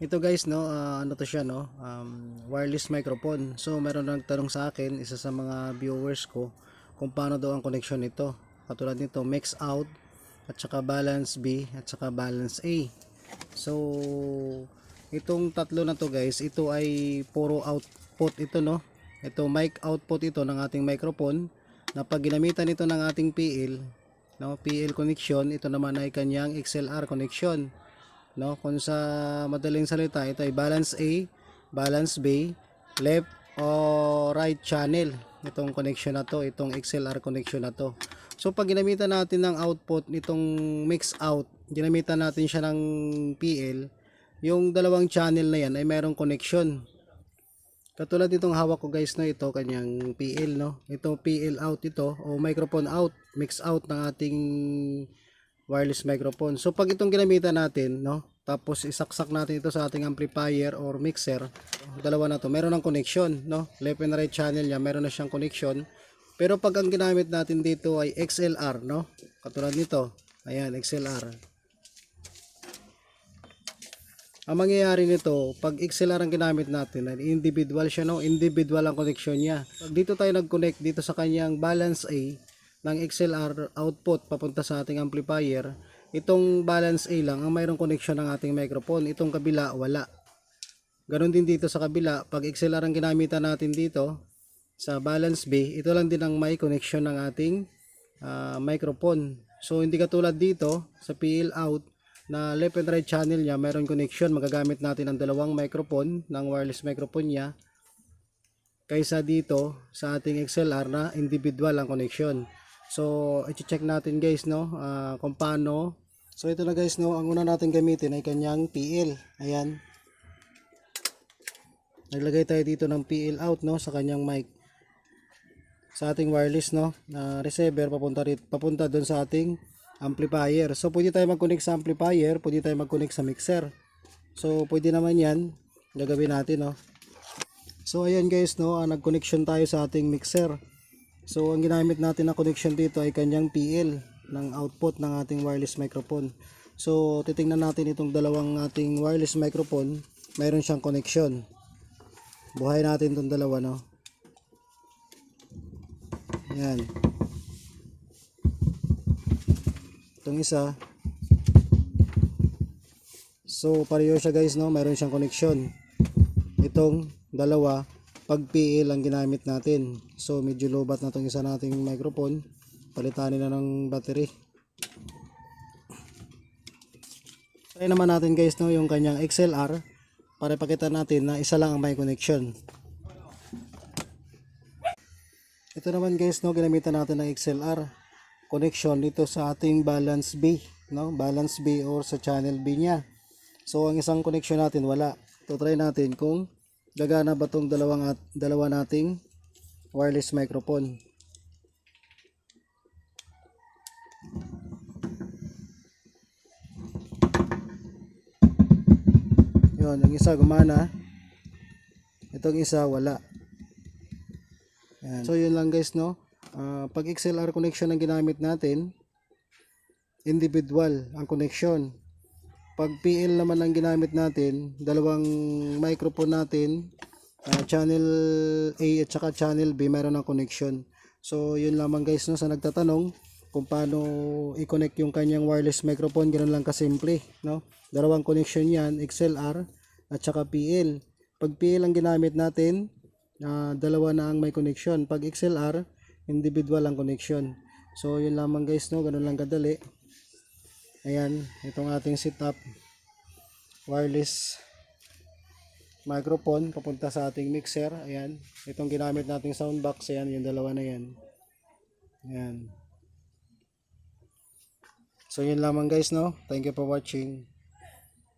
Ito guys no, ah, ano to siya no, um, wireless microphone. So meron nagtanong sa akin, isa sa mga viewers ko, kung paano daw ang connection nito. Katulad nito, max out, at saka balance B, at saka balance A. So, itong tatlo na to guys, ito ay puro output ito no. Ito mic output ito ng ating microphone na pag ginamitan ito ng ating PL, no, PL connection, ito naman ay kanyang XLR connection no kung sa madaling salita ito ay balance A balance B left o right channel. Itong connection na to itong XLR connection na to. So pag ginamitan natin ng output nitong mix out ginamitan natin siya ng PL yung dalawang channel na yan ay mayroong connection. Katulad itong hawak ko guys no ito kanyang PL no? Ito PL out ito o microphone out mix out ng ating wireless microphone. So pag itong ginamitan natin, no, tapos isaksak natin ito sa ating amplifier or mixer, dalawa na to, meron ng connection, no? Left and right channel niya, meron na siyang connection. Pero pag ang ginamit natin dito ay XLR, no? Katulad nito. Ayan, XLR. Ang mangyayari nito, pag XLR ang ginamit natin, ay individual siya, no? Individual ang connection niya. Pag dito tayo nag-connect dito sa kanyang balance A, ng XLR output papunta sa ating amplifier, itong balance A lang ang mayroong connection ng ating microphone. Itong kabila, wala. Ganon din dito sa kabila, pag XLR ang ginamitan natin dito, sa balance B, ito lang din ang may connection ng ating ah, microphone. So, hindi katulad dito, sa PL out, na left and right channel niya, mayroong connection. Magagamit natin ang dalawang microphone, ng wireless microphone niya, kaysa dito sa ating XLR na individual ang connection. So, i-check natin guys no, ah, kung paano. So, ito na guys no, ang una natin gamitin ay kanyang PL. Ayan. Naglagay tayo dito ng PL out no sa kanyang mic. Sa ating wireless no, na receiver papunta rit, papunta doon sa ating amplifier. So, pwede tayo mag-connect sa amplifier, pwede tayo mag-connect sa mixer. So, pwede naman 'yan. Gagawin natin no. So, ayan guys no, ah, nag-connection tayo sa ating mixer. So, ang ginamit natin na connection dito ay kanyang PL ng output ng ating wireless microphone. So, titingnan natin itong dalawang ating wireless microphone. Mayroon siyang connection. Buhay natin itong dalawa, no? Yan. Itong isa. So, pareho siya guys, no? Mayroon siyang connection. Itong dalawa, pag PL ang ginamit natin. So medyo lobat na itong isa nating microphone. Palitanin na ng battery. Try naman natin guys no yung kanyang XLR para ipakita natin na isa lang ang may connection. Ito naman guys no ginamitan natin ng XLR connection dito sa ating balance B no balance B or sa channel B niya. So ang isang connection natin wala. Ito try natin kung gagana ba tong dalawang at dalawa nating wireless microphone? Yun ang isa gumana. Itong isa wala. Yan. so yun lang guys no? Ah, pag XLR connection ang ginamit natin individual ang connection pag PL naman ang ginamit natin, dalawang microphone natin, ah, channel A at saka channel B, mayroon ng connection. So, yun lamang guys no, sa nagtatanong kung paano i-connect yung kanyang wireless microphone, ganoon lang kasimple, no? Dalawang connection yan, XLR at saka PL. Pag PL ang ginamit natin, ah, dalawa na ang may connection. Pag XLR, individual ang connection. So, yun lamang guys, no? Ganun lang kadali. Ayan, itong ating setup wireless microphone papunta sa ating mixer. Ayan, itong ginamit nating sound box. Ayan, yung dalawa na yan. Ayan. So, yun lamang guys, no? Thank you for watching.